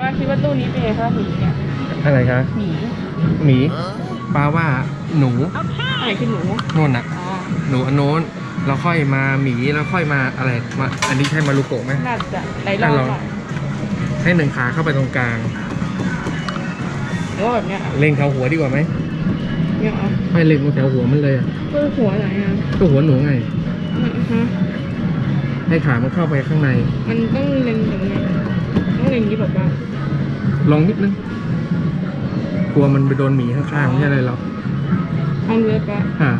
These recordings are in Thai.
ว่าคิดว่าตู้นี้เป็นไงคะหมีเนี่ยอะไรคะหมีหมีปลาว่าหนูอะไรคือหนูนู่นน่ะ อ๋อหนูอันโน้นแล้วค่อยมาหมีแล้วค่อยมาอะไรมาอันนี้ใช่มารุโกะไหม น่าจะไหนลองลอง ก่อนให้หนึ่งขาเข้าไปตรงกลาง หรือว่าแบบเนี้ยอะเล็งเขาหัวดีกว่าไหมเนี่ยเอะไม่เล็งตรงแถวหัวมันเลยอะเพื่อหัวไหนอะก็หัวหนูไง อือฮะให้ขามันเข้าไปข้างใน มันต้องเล็งอย่างไงต้ องเล็งอย่างนี้แบบว่าลองนิดนึง กลัวมันไปโดนหมีข้างๆไม่ใช่อะไรหรอกเอาเลือปะค่ะ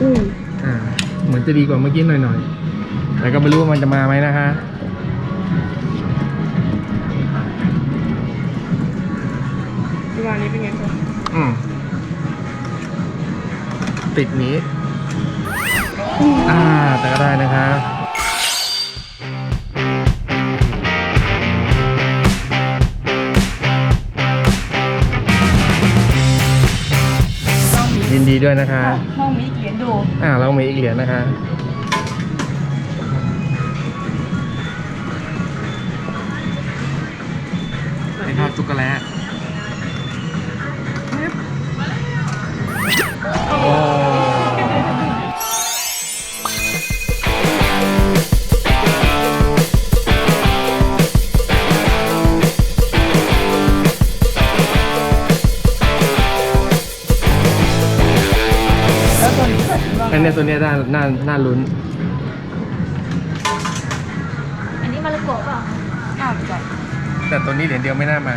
อุ้ยอ่า เหมือนจะดีกว่าเมื่อกี้หน่อยๆ แต่ก็ไม่รู้ว่ามันจะมาไหมนะคะประมานี้เป็นไงคะอืม ติดหนี้ อ่า แต่ก็ได้นะคะยินดีด้วยนะคะห้องมีเขียนดู อ่าเรามีอีกเหรียญนะคะ เป็นข้าวจุกโกแล อันเนี้ยตัวเนี้ยน่าน่าน่าลุ้น อันนี้มารุโกะเปล่าอ้าวจัดแต่ตัวนี้เหรียญเดียวไม่น่ามา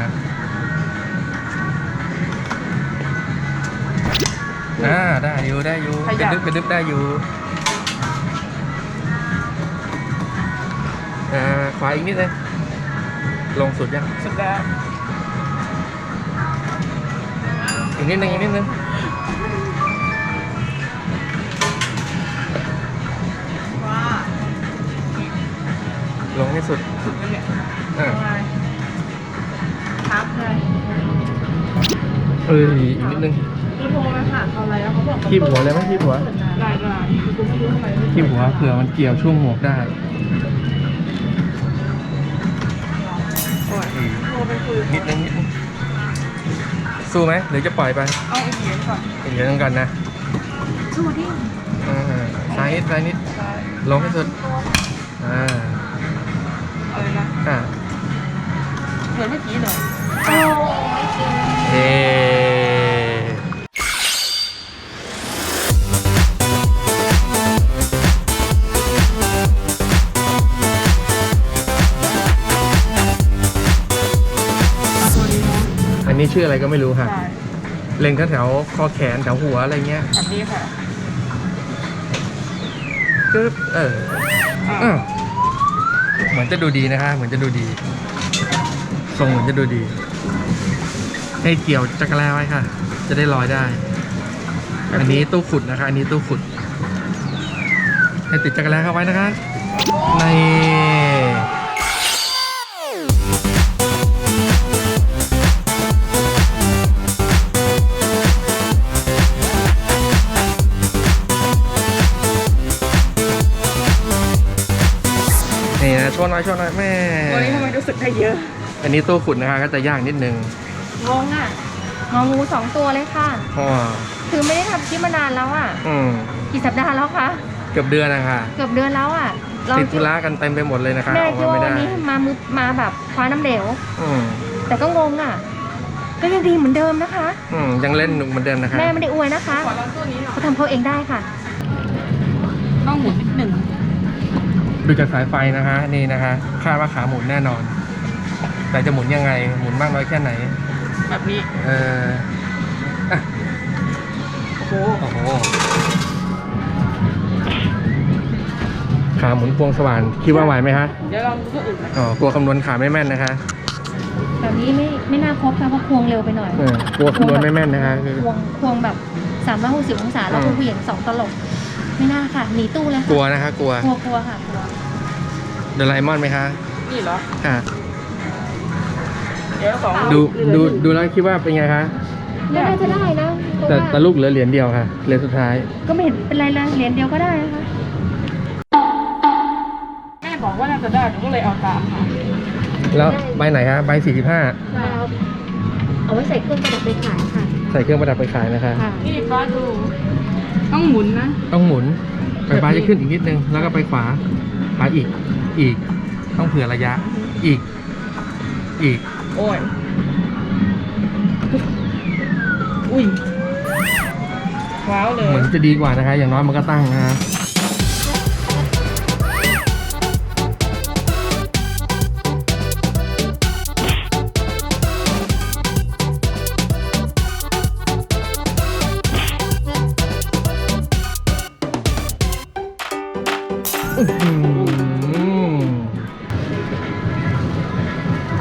อ่าได้อยู่ได้อยู่เป็นดึกเป็นดึกได้อยู่อ่าขวาอีกนิดเลยลงสุดยังสุดแล้วอีกนิดนึงอีกนิดนึง ลงให้สุดสุดแล้วเนี่ยอ่าครับเลยเอออีกนิดนึงคือโทรไปค่ะเอาอะไรแล้วเขาบอกคีบหัวเลยไหมคีบหัวได้ได้กูไม่รู้ทำไมคีบหัวเผื่อมันเกี่ยวช่วงหมวกได้โอ้ยโทรไปคุยนิดนึงนิดนึงสู้ไหมหรือจะปล่อยไปเอาอีกเหรียญก่อนอีกเดี๋ยวนึงก่อนนะสู้ดิอ่าซ้ายนิดซ้ายนิดได้ลงให้สุดอ่า อะไรนะอ่าเหมือนเมื่อกี้เลยโอ้ไม่จริงเออันนี้ชื่ออะไรก็ไม่รู้ค่ะ ใช่เล็งแถวๆคอแขนแถวหัวอะไรเงี้ยแบบนี้ค่ะปึ๊บเอออ่าอ้าว เหมือนจะดูดีนะคะ เหมือนจะดูดีทรงเหมือนจะดูดี ให้เกี่ยวจักรแลไว้ค่ะ จะได้ลอยได้ อันนี้ตู้ขุดนะคะ อันนี้ตู้ขุด ให้ติดจักรแลเข้าไว้นะคะ ใน โชว์หน่อยโชว์หน่อยแม่วันนี้ทำไมรู้สึกได้เยอะ อันนี้ตู้ขุดนะคะก็จะยากนิดนึงงงอะงองูสองตัวเลยค่ะอ๋อคือไม่ได้ทำคลิปมานานแล้วอะ อืมกี่สัปดาห์แล้วคะเกือบเดือนนะคะเกือบเดือนแล้วอะเราติดธุระกันเต็มไปหมดเลยนะคะแม่ออกคิดมาว่าไม่วันได้นี้มามือมาแบบคว้าน้ำเหลวอืมแต่ก็งงอะ ก็ยังดีเหมือนเดิมนะคะ อืมยังเล่นหนุกเหมือนเดิมนะคะ แม่ไม่ได้อวยนะคะขอลองตัวนี้หน่อยเขาทำเขาเองได้ค่ะ ต้องหมุนนิ ดหนึ่งดูจากสายไฟนะคะนี่นะคะคาดว่าขาหมุนแน่นอน แต่จะหมุนยังไง หมุนมากน้อยแค่ไหน แบบนี้ เอออะโอ้โหโอ้โหขาหมุนพวงสว่านคิดว่าไหวไหมคะเดี๋ยวลองดูตัวอื่นนะอ๋อกลัวคำนวณขาไม่แม่นนะคะแบบนี้ไม่ไม่น่าครบค่ะเพราะควงเร็วไปหน่อยเออกลัวคำนวณไม่แม่นนะคะคือ ควงควงแบบสามร้อยหกสิบองศาแล้วก็อืมเหวี่ยงสองตลบ ไม่น่าค่ะ หนีตู้เลยกค่ะลัวนะคะกลัวกลัวกลัวค่ะกลัวโดราเอมอนไหมคะนี่เหรออะเดี๋ยวสองดูเหลือดูหนึ่งดูแล้วคิดว่าเป็นไงคะน่าจะได้นะเพราะแต่ว่าแต่ลูกเหลือเหรียญเดียวค่ะเหรียญสุดท้าย ก็ไม่เห็นเป็นไรเลยเหรียญเดียวก็ได้นะคะแม่บอกว่าน่าจะได้หนูก็เลยเอาตามค่ะแล้วใบไหนคะใบสี่สิบห้าเอาเอาไว้ใส่เครื่องประดับไปขายค่ะ ใส่เครื่องประดับไปขายนะคะค่ะนี่ฟ้าดู ต้องหมุนนะ ต้องหมุนไฟฟ้าจะขึ้นอีกนิดนึง แล้วก็ไปขวาขวาอีก อีก ต้องเผื่อระยะ อีก อีก โอ้ย อุ้ยว้าวเลย เหมือนจะดีกว่านะคะ อย่างน้อยมันก็ตั้งนะคะ เ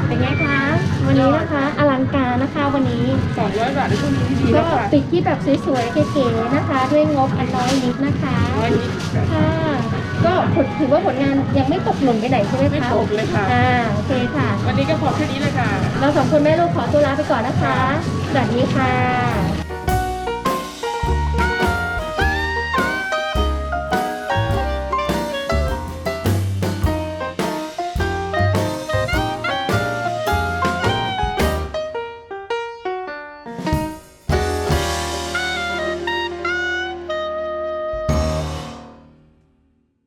ป็นไงคะ วันนี้นะคะอลังการนะคะวันนี้สองร้อยบาทในช่วงนี้ที่ดีก็แล้วค่ะปิดที่แบบสวยๆเก๋ๆนะคะ ด้วยงบอันน้อยนิดนะคะร้อยนิดค่ะก็ผลถือว่าผลงานยังไม่ตกหล่นไปไหนใช่ไหมคะไม่ตกเลยค่ะอ่าโอเคค่ะ วันนี้ก็พอแค่นี้เลยค่ะ เราสองคนแม่ลูกขอตัวลาไปก่อนนะคะสวัสดีค่ะ